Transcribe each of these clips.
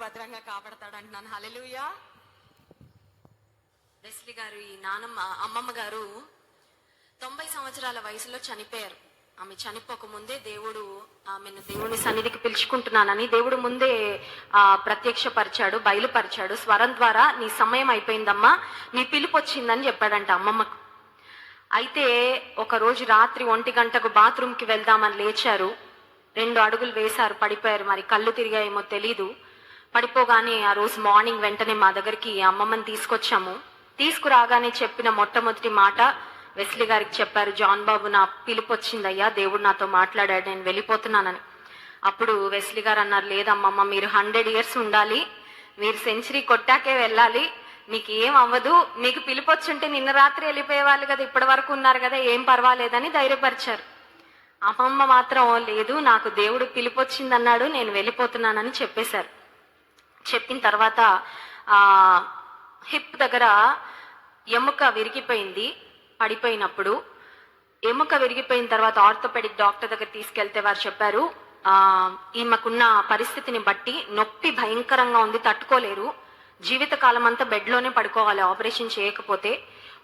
భద్రంగా కాపాడతాడు అంటున్నాను హలెలుయా వెస్లీ గారు ఈ నానమ్మ అమ్మమ్మ గారు తొంభై సంవత్సరాల వయసులో చనిపోయారు. ఆమె చనిపోక ముందే దేవుడు ఆమెను దేవుని సన్నిధికి పిలుచుకుంటున్నానని దేవుడు ముందే ఆ ప్రత్యక్షపరిచాడు బయలుపరిచాడు. స్వరం ద్వారా నీ సమయం అయిపోయిందమ్మా నీ పిలుపు వచ్చిందని చెప్పాడంట అమ్మమ్మకు. అయితే ఒక రోజు రాత్రి ఒంటి గంటకు బాత్రూమ్కి వెళ్దామని లేచారు. రెండు అడుగులు వేశారు పడిపోయారు. మరి కళ్ళు తిరిగాయేమో తెలీదు. పడిపోగానే ఆ రోజు మార్నింగ్ వెంటనే మా దగ్గరికి అమ్మమ్మని తీసుకొచ్చాము. తీసుకురాగానే చెప్పిన మొట్టమొదటి మాట వెస్లీ గారికి చెప్పారు జాన్ బాబు నా పిలుపు వచ్చిందయ్యా దేవుడు నాతో మాట్లాడాడు నేను వెళ్ళిపోతున్నానని. అప్పుడు వెస్లీ గారు అన్నారు లేదమ్మమ్మ మీరు హండ్రెడ్ ఇయర్స్ ఉండాలి మీరు సెంచరీ కొట్టాకే వెళ్ళాలి మీకు ఏం అవ్వదు మీకు పిలుపు వచ్చుంటే నిన్న రాత్రి వెళ్ళిపోయేవాళ్ళు కదా ఇప్పటి వరకు ఉన్నారు కదా ఏం పర్వాలేదని ధైర్యపరిచారు. అమ్మమ్మ మాత్రం లేదు నాకు దేవుడు పిలుపు వచ్చిందన్నాడు నేను వెళ్ళిపోతున్నానని చెప్పేశారు. చెప్పిన తర్వాత ఆ హిప్ దగ్గర ఎముక విరిగిపోయింది పడిపోయినప్పుడు. ఎముక విరిగిపోయిన తర్వాత ఆర్థోపెడిక్ డాక్టర్ దగ్గర తీసుకెళ్తే వారు చెప్పారు ఆ ఈమెకున్న పరిస్థితిని బట్టి నొప్పి భయంకరంగా ఉంది తట్టుకోలేరు. జీవితకాలం అంతా బెడ్లోనే పడుకోవాలి ఆపరేషన్ చేయకపోతే.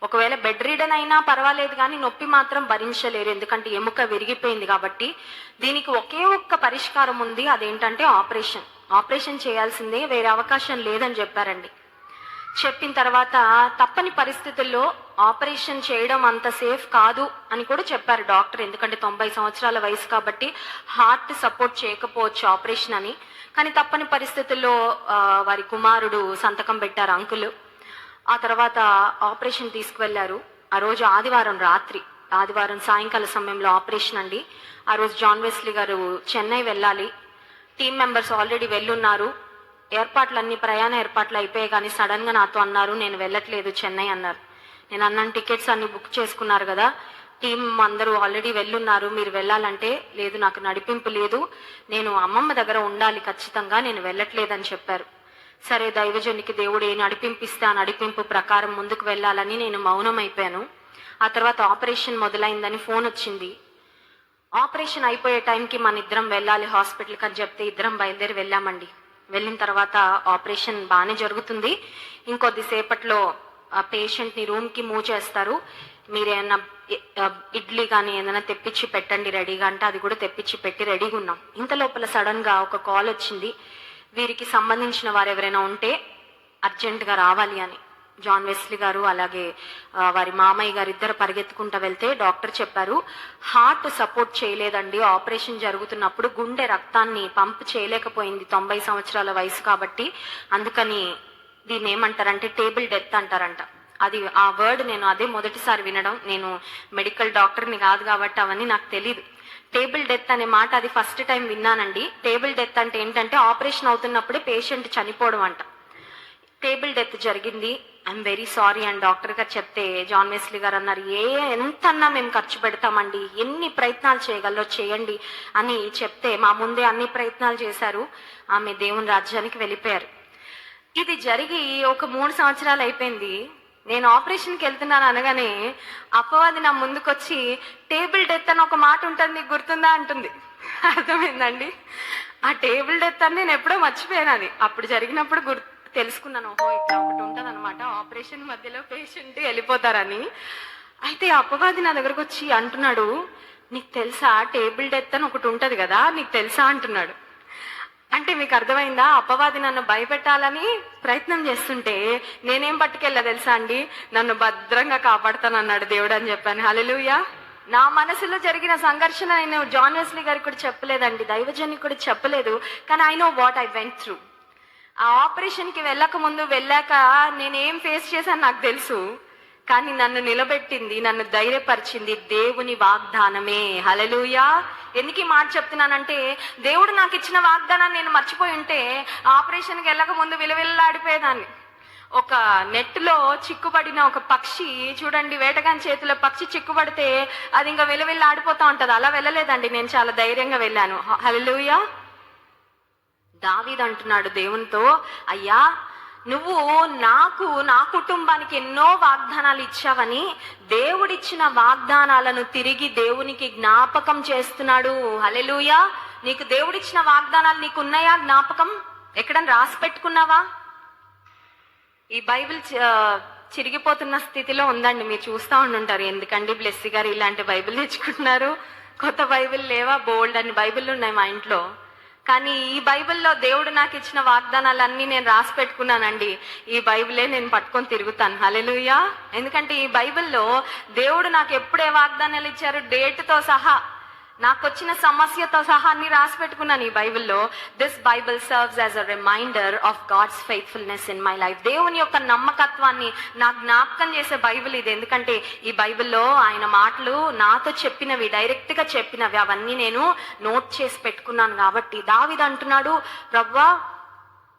ఒకవేళ బెడ్ రీడన్ అయినా పర్వాలేదు కానీ నొప్పి మాత్రం భరించలేరు ఎందుకంటే ఎముక విరిగిపోయింది కాబట్టి. దీనికి ఒకే ఒక్క పరిష్కారం ఉంది అదేంటంటే ఆపరేషన్. ఆపరేషన్ చేయాల్సిందే వేరే అవకాశం లేదని చెప్పారండి. చెప్పిన తర్వాత తప్పని పరిస్థితుల్లో ఆపరేషన్ చేయడం అంత సేఫ్ కాదు అని కూడా చెప్పారు డాక్టర్. ఎందుకంటే తొంభై సంవత్సరాల వయసు కాబట్టి హార్ట్ సపోర్ట్ చేయకపోవచ్చు ఆపరేషన్ అని. కానీ తప్పని పరిస్థితుల్లో వారి కుమారుడు సంతకం పెట్టారు అంకులు. ఆ తర్వాత ఆపరేషన్ తీసుకువెళ్ళారు ఆ రోజు ఆదివారం రాత్రి ఆదివారం సాయంకాల సమయంలో ఆపరేషన్ అండి. ఆ రోజు జాన్ వెస్లీ గారు చెన్నై వెళ్ళాలి. టీం మెంబర్స్ ఆల్రెడీ వెళ్ళున్నారు. ఏర్పాట్లన్నీ ప్రయాణ ఏర్పాట్లు అయిపోయాయి కానీ సడన్గా నాతో అన్నారు నేను వెళ్ళట్లేదు చెన్నై అన్నారు. నేను అన్నాను టికెట్స్ అన్ని బుక్ చేసుకున్నారు కదా. టీం అందరూ ఆల్రెడీ వెళ్ళున్నారు. మీరు వెళ్ళాలంటే లేదు నాకు నడిపింపు లేదు. నేను అమ్మమ్మ దగ్గర ఉండాలి ఖచ్చితంగా నేను వెళ్ళట్లేదని చెప్పారు. సరే దైవజనికి దేవుడు ఏ నడిపింపిస్తే ఆ నడిపింపు ప్రకారం ముందుకు వెళ్ళాలని నేను మౌనం అయిపోయాను. ఆ తర్వాత ఆపరేషన్ మొదలైందని ఫోన్ వచ్చింది. ఆపరేషన్ అయిపోయే టైంకి మన ఇద్దరం వెళ్ళాలి హాస్పిటల్కి అని చెప్తే ఇద్దరం బయలుదేరి వెళ్ళామండి. వెళ్ళిన తర్వాత ఆపరేషన్ బాగానే జరుగుతుంది. ఇంకొద్దిసేపట్లో పేషెంట్ని రూమ్కి మూవ్ చేస్తారు. మీరు ఏమన్నా ఇడ్లీ కానీ ఏదైనా తెప్పించి పెట్టండి రెడీగా అంటే అది కూడా తెప్పించి పెట్టి రెడీగా ఉన్నాం. ఇంత లోపల సడన్గా ఒక కాల్ వచ్చింది. వీరికి సంబంధించిన వారు ఎవరైనా ఉంటే అర్జెంటుగా రావాలి అని. జాన్ వెస్లీ గారు అలాగే వారి మామయ్య గారు ఇద్దరు పరిగెత్తుకుంటూ వెళ్తే డాక్టర్ చెప్పారు హార్ట్ సపోర్ట్ చేయలేదండి. ఆపరేషన్ జరుగుతున్నప్పుడు గుండె రక్తాన్ని పంప్ చేయలేకపోయింది తొంభై సంవత్సరాల వయసు కాబట్టి. అందుకని దీన్ని ఏమంటారంటే టేబుల్ డెత్ అంటారంట. అది ఆ వర్డ్ నేను అదే మొదటిసారి వినడం. నేను మెడికల్ డాక్టర్ని కాదు కాబట్టి అవన్నీ నాకు తెలియదు టేబుల్ డెత్ అనే మాట అది ఫస్ట్ టైం విన్నానండి. టేబుల్ డెత్ అంటే ఏంటంటే ఆపరేషన్ అవుతున్నప్పుడే పేషెంట్ చనిపోవడం అంట. టేబుల్ డెత్ జరిగింది. I'm very sorry and doctor garu చెప్తే జాన్ వెస్లీ గారు అన్నారు ఏ ఎంతన్నా మేము ఖర్చు పెడతామండి ఎన్ని ప్రయత్నాలు చేయగలరో చేయండి అని చెప్తే మా ముందే అన్ని ప్రయత్నాలు చేశారు. ఆమె దేవుని రాజ్యానికి వెళ్ళిపోయారు. ఇది జరిగి ఒక మూడు సంవత్సరాలు అయిపోయింది. నేను ఆపరేషన్కి వెళ్తున్నాను అనగానే అపవాది నా ముందుకొచ్చి టేబుల్ డెత్ అని ఒక మాట ఉంటుంది నీకు గుర్తుందా? అంటుంది. అర్థమైందండి? ఆ టేబుల్ డెత్ అని నేను ఎప్పుడో మర్చిపోయాను అది. అప్పుడు జరిగినప్పుడు గుర్తు తెలుసుకున్నాను. ఓహో ఇట్లా ఒకటి ఉంటుంది అనమాట ఆపరేషన్ మధ్యలో పేషెంట్ వెళ్ళిపోతారని. అయితే ఆ అపవాది నా దగ్గరకు వచ్చి అంటున్నాడు నీకు తెలుసా టేబుల్ డెత్ అని ఒకటి ఉంటది కదా నీకు తెలుసా? అంటున్నాడు. అంటే మీకు అర్థమైందా అపవాది నన్ను భయపెట్టాలని ప్రయత్నం చేస్తుంటే నేనేం పట్టుకెళ్ళా తెలుసా అండి? నన్ను భద్రంగా కాపాడుతానన్నాడు దేవుడు అని చెప్పాను. హలలుయా నా మనసులో జరిగిన సంఘర్షణ నేను జాన్ వెస్లీ గారికి కూడా చెప్పలేదండి. దైవజనికి కూడా చెప్పలేదు. కానీ I know what I went through ఆ ఆపరేషన్కి వెళ్ళకముందు వెళ్ళక ముందు వెళ్ళాక నేనేం ఫేస్ చేశాను నాకు తెలుసు. కానీ నన్ను నిలబెట్టింది నన్ను ధైర్యపరిచింది దేవుని వాగ్దానమే. హలలుయా ఎందుకు ఈ మాట చెప్తున్నానంటే దేవుడు నాకు ఇచ్చిన వాగ్దానాన్ని నేను మర్చిపోయి ఉంటే ఆపరేషన్కి వెళ్ళక ముందు విలవిల్లాడిపోయేదాన్ని. ఒక నెట్లో చిక్కుబడిన ఒక పక్షి చూడండి వేటగాని చేతిలో పక్షి చిక్కుబడితే అది ఇంకా విలవిల్లా ఆడిపోతా ఉంటుంది. అలా వెళ్ళలేదండి నేను చాలా ధైర్యంగా వెళ్ళాను. హలలుయా దావీద్ అంటున్నాడు దేవునితో అయ్యా నువ్వు నాకు నా కుటుంబానికి ఎన్నో వాగ్దానాలు ఇచ్చావని దేవుడిచ్చిన వాగ్దానాలను తిరిగి దేవునికి జ్ఞాపకం చేస్తున్నాడు. హలెలుయ నీకు దేవుడిచ్చిన వాగ్దానాలు నీకు ఉన్నాయా జ్ఞాపకం? ఎక్కడన్నా రాసి పెట్టుకున్నావా? ఈ బైబిల్ చిరిగిపోతున్న స్థితిలో ఉందండి. మీరు చూస్తూ ఉండుంటారు. ఎందుకండి బ్లెస్సీ గారు ఇలాంటి బైబిల్ తెచ్చుకుంటున్నారు? కొత్త బైబిల్ లేవా? బోల్డ్ అని బైబిల్ ఉన్నాయి మా ఇంట్లో. కానీ ఈ బైబిల్లో దేవుడు నాకు ఇచ్చిన వాగ్దానాలన్నీ నేను రాసి పెట్టుకున్నానండి. ఈ బైబిలే నేను పట్టుకొని తిరుగుతాను. హలెలుయా ఎందుకంటే ఈ బైబిల్లో దేవుడు నాకు ఎప్పుడే వాగ్దానాలు ఇచ్చారు డేట్తో సహా నాకు వచ్చిన సమస్యతో సహా అన్ని రాసి పెట్టుకున్నాను ఈ బైబిల్లో. This Bible serves as a reminder of God's faithfulness in my life దేవుని యొక్క నమ్మకత్వాన్ని నా జ్ఞాపకం చేసే బైబిల్ ఇది. ఎందుకంటే ఈ బైబిల్లో ఆయన మాటలు నాతో చెప్పినవి డైరెక్ట్గా చెప్పినవి. అవన్నీ నేను నోట్ చేసి పెట్టుకున్నాను కాబట్టి. దావిది అంటున్నాడు ప్రవ్వా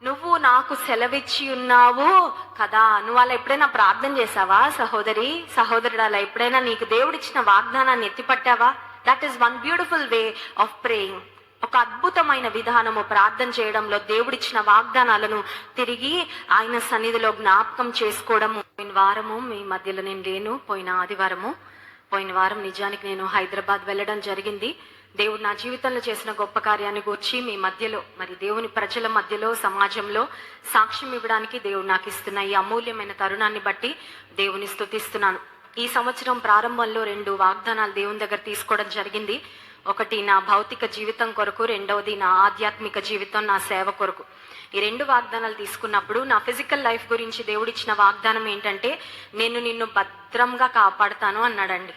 నువ్వు నాకు సెలవిచ్చి ఉన్నావు కదా. నువ్వు అలా ఎప్పుడైనా ప్రార్థన చేసావా? సహోదరి సహోదరుడు అలా ఎప్పుడైనా నీకు దేవుడిచ్చిన వాగ్దానాన్ని ఎత్తిపట్టావా? That is one beautiful way of praying ఒక అద్భుతమైన విధానము ప్రార్థన చేయడంలో దేవుడిచ్చిన వాగ్దానాలను తిరిగి ఆయన సన్నిధిలో జ్ఞాపకం చేసుకోవడము. పోయిన వారము మీ మధ్యలో నేను లేను. పోయిన ఆదివారము పోయిన వారం నిజానికి నేను హైదరాబాద్ వెళ్ళడం జరిగింది. దేవుడు నా జీవితంలో చేసిన గొప్ప కార్యాన్ని గూర్చి మీ మధ్యలో మరి దేవుని ప్రజల మధ్యలో సమాజంలో సాక్ష్యం ఇవ్వడానికి దేవుడు నాకు ఇస్తున్న ఈ అమూల్యమైన తరుణాన్ని బట్టి దేవుని స్తుతిస్తున్నాను. ఈ సంవత్సరం ప్రారంభంలో రెండు వాగ్దానాలు దేవుని దగ్గర తీసుకోవడం జరిగింది. ఒకటి నా భౌతిక జీవితం కొరకు రెండవది నా ఆధ్యాత్మిక జీవితం నా సేవ కొరకు. ఈ రెండు వాగ్దానాలు తీసుకున్నప్పుడు నా ఫిజికల్ లైఫ్ గురించి దేవుడిచ్చిన వాగ్దానం ఏంటంటే నేను నిన్ను భద్రంగా కాపాడుతాను అన్నాడండి.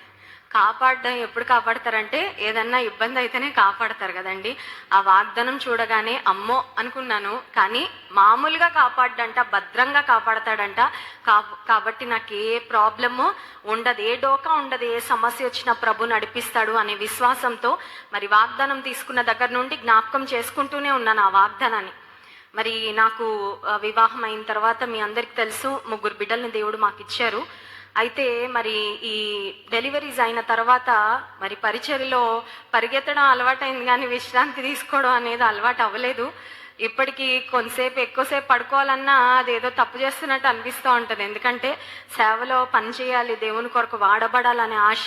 కాపాడడం ఎప్పుడు కాపాడతారంటే ఏదన్నా ఇబ్బంది అయితేనే కాపాడతారు కదండి. ఆ వాగ్దానం చూడగానే అమ్మో అనుకున్నాను. కానీ మామూలుగా కాపాడంట భద్రంగా కాపాడతాడంట. కా- కాబట్టి నాకు ఏ ప్రాబ్లము ఉండదు. ఏ డోకా ఉండదు. ఏ సమస్య వచ్చినా ప్రభు నడిపిస్తాడు అనే విశ్వాసంతో మరి వాగ్దానం తీసుకున్న దగ్గర నుండి జ్ఞాపకం చేసుకుంటూనే ఉన్నాను ఆ వాగ్దానాన్ని. మరి నాకు వివాహం అయిన తర్వాత మీ అందరికి తెలుసు ముగ్గురు బిడ్డల్ని దేవుడు మాకు ఇచ్చారు అయితే మరి ఈ డెలివరీస్ అయిన తర్వాత మరి పరిచర్లో పరిగెత్తడం అలవాటైంది కానీ విశ్రాంతి తీసుకోవడం అనేది అలవాటు అవ్వలేదు. ఇప్పటికీ కొంతసేపు ఎక్కువసేపు పడుకోవాలన్నా అదేదో తప్పు చేస్తున్నట్టు అనిపిస్తూ ఉంటుంది. ఎందుకంటే సేవలో పని చేయాలి దేవుని కొరకు వాడబడాలనే ఆశ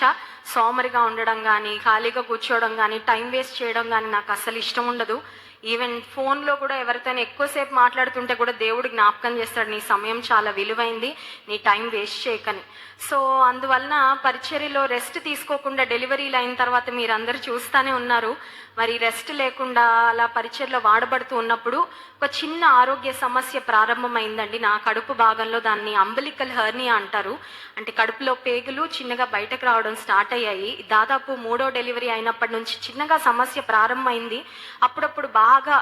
సోమరిగా ఉండడం కానీ ఖాళీగా కూర్చోవడం కానీ టైం వేస్ట్ చేయడం కానీ నాకు అసలు ఇష్టం ఉండదు. ఈవెన్ ఫోన్లో కూడా ఎవరితోనే ఎక్కువసేపు మాట్లాడుతుంటే కూడా దేవుడు జ్ఞాపకం చేస్తాడు నీ సమయం చాలా విలువైంది నీ టైం వేస్ట్ చేయకని. సో అందువలన పరిచర్యలో రెస్ట్ తీసుకోకుండా డెలివరీలు అయిన తర్వాత మీరందరూ చూస్తానే ఉన్నారు. మరి రెస్ట్ లేకుండా అలా పరిచర్లో వాడబడుతూ ఉన్నప్పుడు ఒక చిన్న ఆరోగ్య సమస్య ప్రారంభమైందండి. నా కడుపు భాగంలో దాన్ని అంబలికల్ హర్నియా అంటారు. అంటే కడుపులో పేగులు చిన్నగా బయటకు రావడం స్టార్ట్ అయ్యాయి. దాదాపు మూడో డెలివరీ అయినప్పటి నుంచి చిన్నగా సమస్య ప్రారంభమైంది. అప్పుడప్పుడు బాగా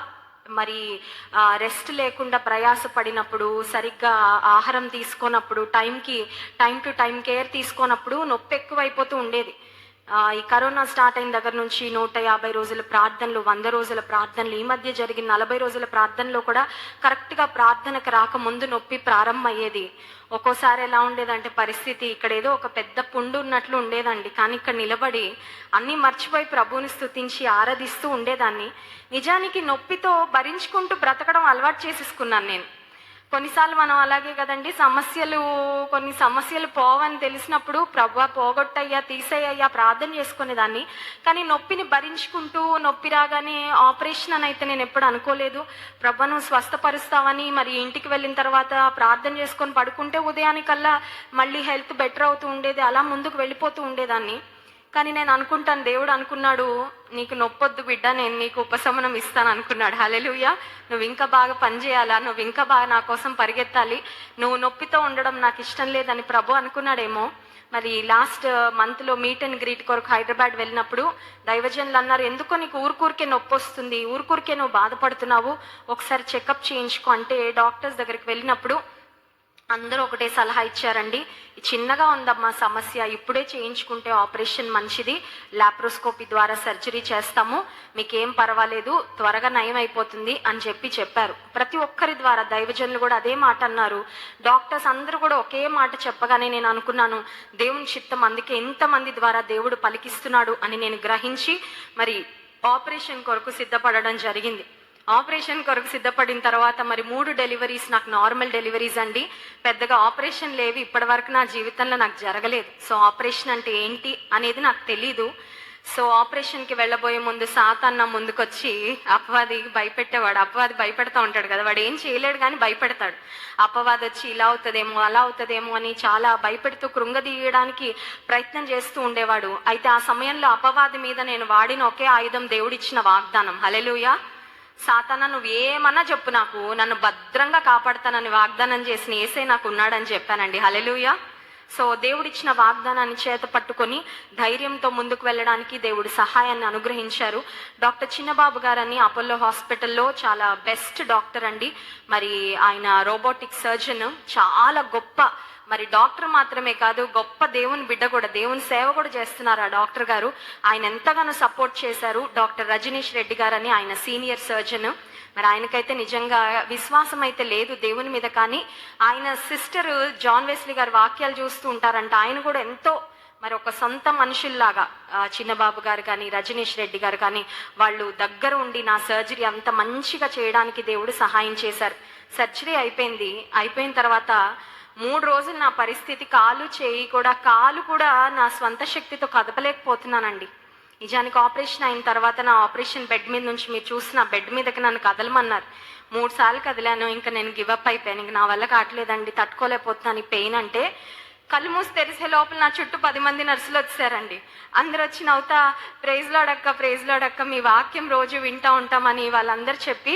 మరి రెస్ట్ లేకుండా ప్రయాసపడినప్పుడు సరిగ్గా ఆహారం తీసుకోనప్పుడు టైంకి టైం టు టైం కేర్ తీసుకోనప్పుడు నొప్పి ఎక్కువైపోతూ ఉండేది. ఈ కరోనా స్టార్ట్ అయిన దగ్గర నుంచి నూట యాభై రోజుల ప్రార్థనలు వంద రోజుల ప్రార్థనలు ఈ మధ్య జరిగిన నలభై రోజుల ప్రార్థనలో కూడా కరెక్ట్గా ప్రార్థనకు రాకముందు నొప్పి ప్రారంభమయ్యేది. ఒక్కోసారి ఎలా ఉండేదంటే పరిస్థితి ఇక్కడ ఏదో ఒక పెద్ద పుండు ఉన్నట్లు ఉండేదండి. కానీ ఇక్కడ నిలబడి అన్నీ మర్చిపోయి ప్రభువుని స్తుతించి ఆరాధిస్తూ ఉండేదాన్ని. నిజానికి నొప్పితో భరించుకుంటూ బ్రతకడం అలవాటు చేసేసుకున్నాను నేను. కొన్నిసార్లు మనం అలాగే కదండి సమస్యలు కొన్ని సమస్యలు పోవని తెలిసినప్పుడు ప్రభా పోగొట్టయ్యా తీసేయ్యా ప్రార్థన చేసుకునేదాన్ని. కానీ నొప్పిని భరించుకుంటూ నొప్పి రాగానే ఆపరేషన్ అని అయితే నేను ఎప్పుడు అనుకోలేదు. ప్రభా నువ్వు స్వస్థపరుస్తావని మరి ఇంటికి వెళ్ళిన తర్వాత ప్రార్థన చేసుకొని పడుకుంటే ఉదయానికల్లా మళ్ళీ హెల్త్ బెటర్ అవుతూ ఉండేది అలా ముందుకు వెళ్ళిపోతూ ఉండేదాన్ని. కానీ నేను అనుకుంటాను దేవుడు అనుకున్నాడు నీకు నొప్పొద్దు బిడ్డ నేను నీకు ఉపశమనం ఇస్తాను అనుకున్నాడు. హలెలుయ నువ్వు ఇంకా బాగా పని చేయాలా? నువ్వు ఇంకా బాగా నా కోసం పరిగెత్తాలి? నువ్వు నొప్పితో ఉండడం నాకు ఇష్టం లేదని ప్రభు అనుకున్నాడేమో. మరి లాస్ట్ మంత్లో మీట్ అండ్ గ్రీట్ కొరకు హైదరాబాద్ వెళ్ళినప్పుడు దైవజనులు అన్నారు ఎందుకో నీకు ఊరుకూరికే నొప్పి వస్తుంది ఊరుకూరికే నువ్వు బాధపడుతున్నావు? ఒకసారి చెకప్ చేయించుకో. అంటే డాక్టర్స్ దగ్గరికి వెళ్ళినప్పుడు అందరూ ఒకటే సలహా ఇచ్చారండి. చిన్నగా ఉందమ్మా సమస్య. ఇప్పుడే చేయించుకుంటే ఆపరేషన్ మంచిది. లాప్రోస్కోపీ ద్వారా సర్జరీ చేస్తాము. మీకేం పర్వాలేదు త్వరగా నయం అయిపోతుంది అని చెప్పి చెప్పారు. ప్రతి ఒక్కరి ద్వారా దైవజనులు కూడా అదే మాట అన్నారు. డాక్టర్స్ అందరూ కూడా ఒకే మాట చెప్పగానే నేను అనుకున్నాను దేవుని చిత్తం అందుకే ఎంతమంది ద్వారా దేవుడు పలికిస్తున్నాడు అని నేను గ్రహించి మరి ఆపరేషన్ కొరకు సిద్ధపడడం జరిగింది. ఆపరేషన్ కొరకు సిద్ధపడిన తర్వాత మరి మూడు డెలివరీస్ నాకు నార్మల్ డెలివరీస్ అండి. పెద్దగా ఆపరేషన్ లేవి ఇప్పటి వరకు నా జీవితంలో నాకు జరగలేదు. సో ఆపరేషన్ అంటే ఏంటి అనేది నాకు తెలీదు. సో ఆపరేషన్కి వెళ్ళబోయే ముందు సాతాన్న ముందుకొచ్చి అపవాది భయపెట్టేవాడు. అపవాది భయపెడతా ఉంటాడు కదా వాడు ఏం చేయలేడు కానీ భయపెడతాడు. అపవాది వచ్చి ఇలా అవుతుందేమో అలా అవుతుందేమో అని చాలా భయపెడుతూ కృంగదీయడానికి ప్రయత్నం చేస్తూ ఉండేవాడు. అయితే ఆ సమయంలో అపవాది మీద నేను వాడిన ఒకే ఆయుధం దేవుడిచ్చిన వాగ్దానం. హలెలుయా సాతాన నువ్వు ఏమన్నా చెప్పు నాకు. నన్ను భద్రంగా కాపాడుతానని వాగ్దానం చేసిన ఏసే నాకు ఉన్నాడని చెప్పానండి. హలెలుయా సో దేవుడిచ్చిన వాగ్దానాన్ని చేత పట్టుకొని ధైర్యంతో ముందుకు వెళ్ళడానికి దేవుడు సహాయాన్ని అనుగ్రహించారు. డాక్టర్ చిన్నబాబు గారని అపోలో హాస్పిటల్లో చాలా బెస్ట్ డాక్టర్ అండి. మరి ఆయన రోబోటిక్ సర్జన్ చాలా గొప్ప. మరి డాక్టర్ మాత్రమే కాదు గొప్ప దేవుని బిడ్డ కూడా దేవుని సేవ కూడా చేస్తున్నారు ఆ డాక్టర్ గారు. ఆయన ఎంతగానో సపోర్ట్ చేశారు డాక్టర్ రజనీష్ రెడ్డి గారని ఆయన సీనియర్ సర్జన్. మరి ఆయనకైతే నిజంగా విశ్వాసం అయితే లేదు దేవుని మీద కానీ ఆయన సిస్టర్ జాన్ వెస్లీ గారి వాక్యాలు చూస్తూ ఉంటారంట. ఆయన కూడా ఎంతో మరి ఒక సొంత మనుషుల్లాగా చిన్నబాబు గారు కానీ రజనీష్ రెడ్డి గారు కానీ వాళ్ళు దగ్గర ఉండి నా సర్జరీ అంత మంచిగా చేయడానికి దేవుడు సహాయం చేశారు. సర్జరీ అయిపోయింది. అయిపోయిన తర్వాత మూడు రోజులు నా పరిస్థితి కాలు చేయి కూడా కాలు కూడా నా స్వంత శక్తితో కదపలేకపోతున్నానండి. నిజానికి ఆపరేషన్ అయిన తర్వాత నా ఆపరేషన్ బెడ్ మీద నుంచి మీరు చూసిన బెడ్ మీదకి నన్ను కదలమన్నారు. మూడు సార్లు కదిలాను ఇంకా నేను గివప్ అయిపోయాను. ఇంక నా వల్ల కావట్లేదండి తట్టుకోలేకపోతున్నాను. ఈ పెయిన్ అంటే కళ్ళు మూసి తెరిసే లోపల నా చుట్టూ పది మంది నర్సులు వచ్చారండి. అందరు వచ్చి నవ్వుతా ప్రైజ్ లోడక్క మీ వాక్యం రోజు వింటా ఉంటామని వాళ్ళందరూ చెప్పి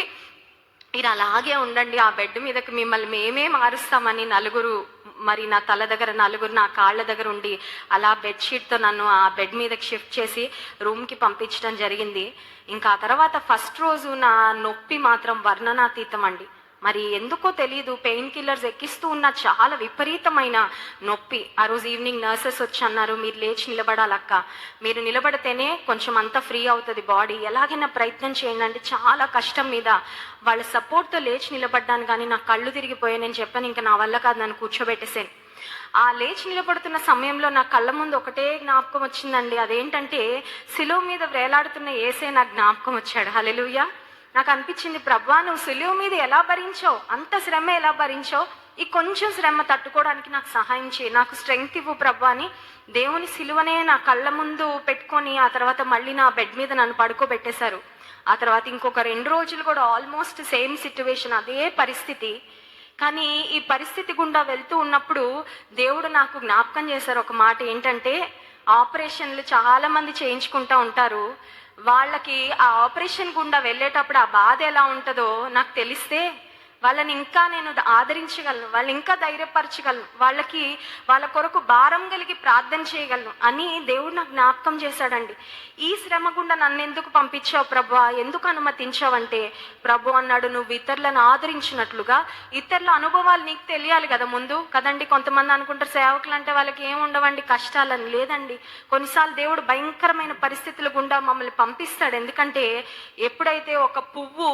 మీరు అలాగే ఉండండి ఆ బెడ్ మీదకి మిమ్మల్ని మేమే మారుస్తామని నలుగురు మరి నా తల దగ్గర నలుగురు నా కాళ్ళ దగ్గర ఉండి అలా బెడ్షీట్తో నన్ను ఆ బెడ్ మీదకి షిఫ్ట్ చేసి రూమ్కి పంపించడం జరిగింది. ఇంకా ఆ తర్వాత ఫస్ట్ రోజు నా నొప్పి మాత్రం వర్ణనాతీతం అండి. మరి ఎందుకో తెలియదు పెయిన్ కిల్లర్స్ ఎక్కిస్తూ ఉన్న చాలా విపరీతమైన నొప్పి. ఆ రోజు ఈవినింగ్ నర్సెస్ వచ్చి అన్నారు మీరు లేచి నిలబడాలక్క. మీరు నిలబడితేనే కొంచెం అంతా ఫ్రీ అవుతుంది బాడీ ఎలాగైనా ప్రయత్నం చేయండి అంటే చాలా కష్టం మీద. వాళ్ళ సపోర్ట్తో లేచి నిలబడ్డాను కానీ నా కళ్ళు తిరిగిపోయాయి. నేను చెప్పాను ఇంకా నా వల్ల కాదు నన్ను కూర్చోబెట్టేసాను ఆ లేచి నిలబడుతున్న సమయంలో నా కళ్ళ ముందు ఒకటే జ్ఞాపకం వచ్చిందండి. అదేంటంటే శిలో మీద వేలాడుతున్న ఏసే నా జ్ఞాపకం వచ్చాడు. హలెలుయా నాకు అనిపించింది ప్రభా నువ్వు సులువు మీద ఎలా భరించావు? అంత శ్రమ ఎలా భరించావు? ఈ కొంచెం శ్రమ తట్టుకోవడానికి నాకు సహాయం చేయి. నాకు స్ట్రెంగ్త్ ఇవ్వు ప్రభా అని దేవుని సిలువనే నా కళ్ళ ముందు పెట్టుకొని ఆ తర్వాత మళ్ళీ నా బెడ్ మీద నన్ను పడుకోబెట్టేశారు. ఆ తర్వాత ఇంకొక రెండు రోజులు కూడా ఆల్మోస్ట్ సేమ్ సిచ్యువేషన్ అదే పరిస్థితి. కానీ ఈ పరిస్థితి గుండా వెళ్తూ ఉన్నప్పుడు దేవుడు నాకు జ్ఞాపకం చేశారు. ఒక మాట ఏంటంటే ఆపరేషన్లు చాలా మంది చేయించుకుంటా ఉంటారు. వాళ్ళకి ఆ ఆపరేషన్ గుండా వెళ్ళేటప్పుడు ఆ బాధ ఎలా ఉంటుందో నాకు తెలిస్తే వాళ్ళని ఇంకా నేను ఆదరించగలను వాళ్ళు ఇంకా ధైర్యపరచగలను వాళ్ళకి వాళ్ళ కొరకు భారం కలిగి ప్రార్థన చేయగలను అని దేవుడు నాకు జ్ఞాపకం చేశాడండి. ఈ శ్రమ గుండా నన్ను ఎందుకు పంపించావు ప్రభు? ఎందుకు అనుమతించావంటే ప్రభు అన్నాడు నువ్వు ఇతరులను ఆదరించినట్లుగా ఇతరుల అనుభవాలు నీకు తెలియాలి కదా ముందు. కదండి కొంతమంది అనుకుంటారు సేవకులు అంటే వాళ్ళకి ఏం ఉండవండి? కష్టాలని లేదండి. కొన్నిసార్లు దేవుడు భయంకరమైన పరిస్థితుల గుండా మమ్మల్ని పంపిస్తాడు. ఎందుకంటే ఎప్పుడైతే ఒక పువ్వు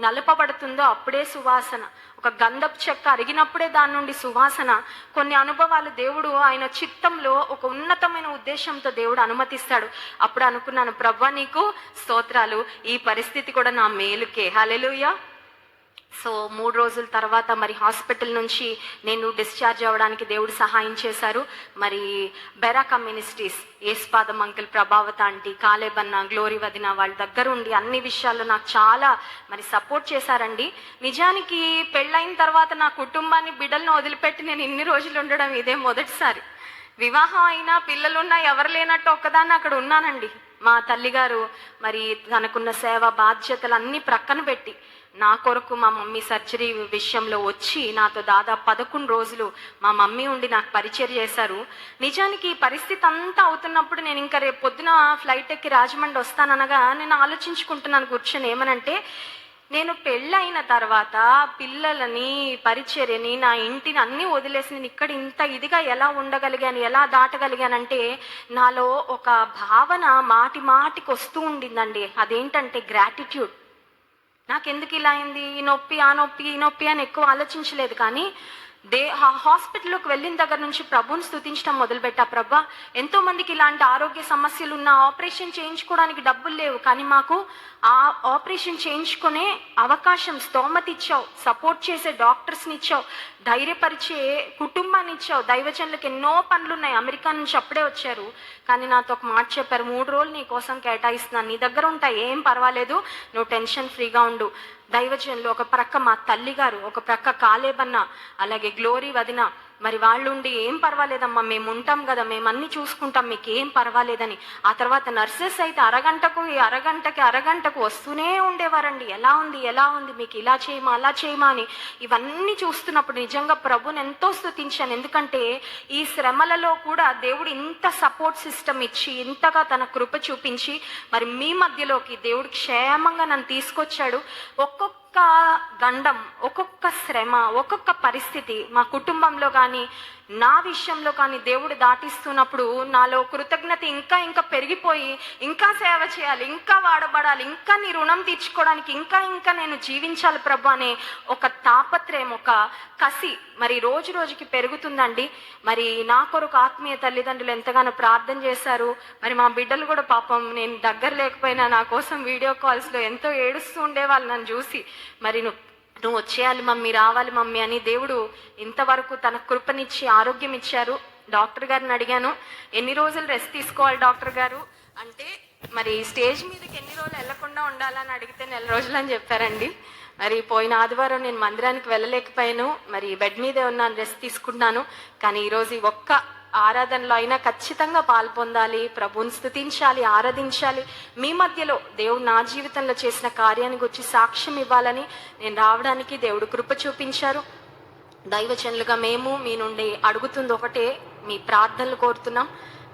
నలుపబడుతుందో అప్పుడే సువాసన ఒక గంధపు చెక్క అరిగినప్పుడే దాని నుండి సువాసన. కొన్ని అనుభవాలు దేవుడు ఆయన చిత్తంలో ఒక ఉన్నతమైన ఉద్దేశంతో దేవుడు అనుమతిస్తాడు. అప్పుడు అనుకున్నాను ప్రవ్వా నీకు స్తోత్రాలు. ఈ పరిస్థితి కూడా నా మేలుకే. హలెలుయా సో మూడు రోజుల తర్వాత మరి హాస్పిటల్ నుంచి నేను డిశ్చార్జ్ అవ్వడానికి దేవుడు సహాయం చేశారు. మరి బెరా కమ్యూనిస్టీస్ ఏస్పాదం అంకుల్ ప్రభావత ఆంటీ కాలేబన్న గ్లోరీ వదిన వాళ్ళ దగ్గర ఉండి అన్ని విషయాల్లో నాకు చాలా మరి సపోర్ట్ చేశారండి. నిజానికి పెళ్ళైన తర్వాత నా కుటుంబాన్ని బిడ్డలను వదిలిపెట్టి నేను ఇన్ని రోజులు ఉండడం ఇదే మొదటిసారి. వివాహం అయినా పిల్లలున్నా ఎవరు లేనట్టు ఒక్కదాన్ని అక్కడ ఉన్నానండి. మా తల్లిగారు మరి తనకున్న సేవ బాధ్యతలు అన్ని ప్రక్కన పెట్టి నా కొరకు మా మమ్మీ సర్జరీ విషయంలో వచ్చి నాతో దాదాపు పదకొండు రోజులు మా మమ్మీ ఉండి నాకు పరిచయం చేశారు. నిజానికి పరిస్థితి అంతా అవుతున్నప్పుడు నేను ఇంకా రేపు పొద్దున ఫ్లైట్ ఎక్కి రాజమండ్రి వస్తాననగా నేను ఆలోచించుకుంటున్నాను కూర్చొని. ఏమనంటే నేను పెళ్ళైన తర్వాత పిల్లలని పరిచర్యని నా ఇంటిని అన్నీ వదిలేసి నేను ఇక్కడ ఇంత ఇదిగా ఎలా ఉండగలిగాను ఎలా దాటగలిగానంటే నాలో ఒక భావన మాటి మాటికి వస్తూ ఉండిందండి. అదేంటంటే గ్రాటిట్యూడ్ నాకెందుకు ఇలా అయింది? ఈ నొప్పి ఆ నొప్పి ఈ నొప్పి అని ఎక్కువ ఆలోచించలేదు కానీ దే ఆ హాస్పిటల్లోకి వెళ్ళిన దగ్గర నుంచి ప్రభుని స్థుతించడం మొదలుపెట్టా. ప్రభా ఎంతో మందికి ఇలాంటి ఆరోగ్య సమస్యలు ఉన్న ఆపరేషన్ చేయించుకోవడానికి డబ్బులు లేవు కానీ మాకు ఆ ఆపరేషన్ చేయించుకునే అవకాశం స్తోమత ఇచ్చావు సపోర్ట్ చేసే డాక్టర్స్ని ఇచ్చావు ధైర్యపరిచే కుటుంబాన్ని ఇచ్చావు దైవజనులకు ఎన్నో పనులు ఉన్నాయి అమెరికా నుంచి అప్పుడే వచ్చారు. కానీ నాతో ఒక మాట చెప్పారు. మూడు రోజులు నీ కోసం కేటాయిస్తున్నాను. నీ దగ్గర ఉంటాయి ఏం పర్వాలేదు. నువ్వు టెన్షన్ ఫ్రీగా ఉండు. దైవజనులు ఒక ప్రక్క మా తల్లి గారు ఒక ప్రక్క కాలేబన్న అలాగే గ్లోరీ వదిన మరి వాళ్ళు ఉండి ఏం పర్వాలేదమ్మా మేము ఉంటాం కదా మేము అన్ని చూసుకుంటాం మీకు ఏం పర్వాలేదని. ఆ తర్వాత నర్సెస్ అయితే అరగంటకు అరగంటకి అరగంటకు వస్తూనే ఉండేవారండి. ఎలా ఉంది ఎలా ఉంది మీకు ఇలా చేయమా అలా చేయమా అని. ఇవన్నీ చూస్తున్నప్పుడు నిజంగా ప్రభుని ఎంతో స్థుతించాను ఎందుకంటే ఈ శ్రమలలో కూడా దేవుడు ఇంత సపోర్ట్ సిస్టమ్ ఇచ్చి ఇంతగా తన కృప చూపించి మరి మీ మధ్యలోకి దేవుడు క్షేమంగా నన్ను తీసుకొచ్చాడు. ఒక్కొక్క గండం ఒక్కొక్క శ్రమ ఒక్కొక్క పరిస్థితి మా కుటుంబంలో కానీ నా విషయంలో కానీ దేవుడు దాటిస్తున్నప్పుడు నాలో కృతజ్ఞత ఇంకా ఇంకా పెరిగిపోయి ఇంకా సేవ చేయాలి ఇంకా వాడబడాలి ఇంకా నీ రుణం తీర్చుకోవడానికి ఇంకా ఇంకా నేను జీవించాలి ప్రభు అనే ఒక తాపత్రయం ఒక కసి మరి రోజు రోజుకి పెరుగుతుందండి. మరి నా కొరకు ఆత్మీయ తల్లిదండ్రులు ఎంతగానో ప్రార్థన చేశారు. మరి మా బిడ్డలు కూడా పాపం నేను దగ్గర లేకపోయినా నా కోసం వీడియో కాల్స్లో ఎంతో ఏడుస్తూ ఉండేవాళ్ళు నన్ను చూసి. మరి నువ్వు నువ్వు వచ్చేయాలి మమ్మీ రావాలి మమ్మీ అని దేవుడు ఇంతవరకు తన కృపనిచ్చి ఆరోగ్యం ఇచ్చారు. డాక్టర్ గారిని అడిగాను ఎన్ని రోజులు రెస్ట్ తీసుకోవాలి డాక్టర్ గారు? అంటే మరి స్టేజ్ మీదకి ఎన్ని రోజులు వెళ్ళకుండా ఉండాలని అడిగితే నెల రోజులు అని చెప్పారండి. మరి పోయిన ఆదివారం నేను మందిరానికి వెళ్ళలేకపోయాను. మరి బెడ్ మీదే ఉన్నాను రెస్ట్ తీసుకున్నాను. కానీ ఈరోజు ఒక్క ఆరాధనలో అయినా ఖచ్చితంగా పాల్పొందాలి ప్రభుని స్థుతించాలి ఆరాధించాలి. మీ మధ్యలో దేవుడు నా జీవితంలో చేసిన కార్యానికి వచ్చి సాక్ష్యం ఇవ్వాలని నేను రావడానికి దేవుడు కృప చూపించారు. దైవచనులుగా మేము మీ నుండి అడుగుతుంది ఒకటే మీ ప్రార్థనలు కోరుతున్నాం.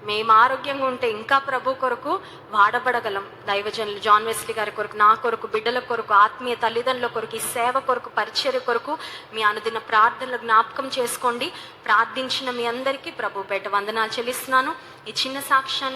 మేము ఆరోగ్యంగా ఉంటే ఇంకా ప్రభు కొరకు వాడబడగలం. దైవజనులు జాన్ వెస్లీ గారి కొరకు నా కొరకు బిడ్డల కొరకు ఆత్మీయ తల్లిదండ్రుల కొరకు ఈ సేవ కొరకు పరిచర్య కొరకు మీ అనుదిన ప్రార్థనలు జ్ఞాపకం చేసుకోండి. ప్రార్థించిన మీ అందరికీ ప్రభు పేట వందనాలు చెల్లిస్తున్నాను. ఈ చిన్న సాక్ష్యాన్ని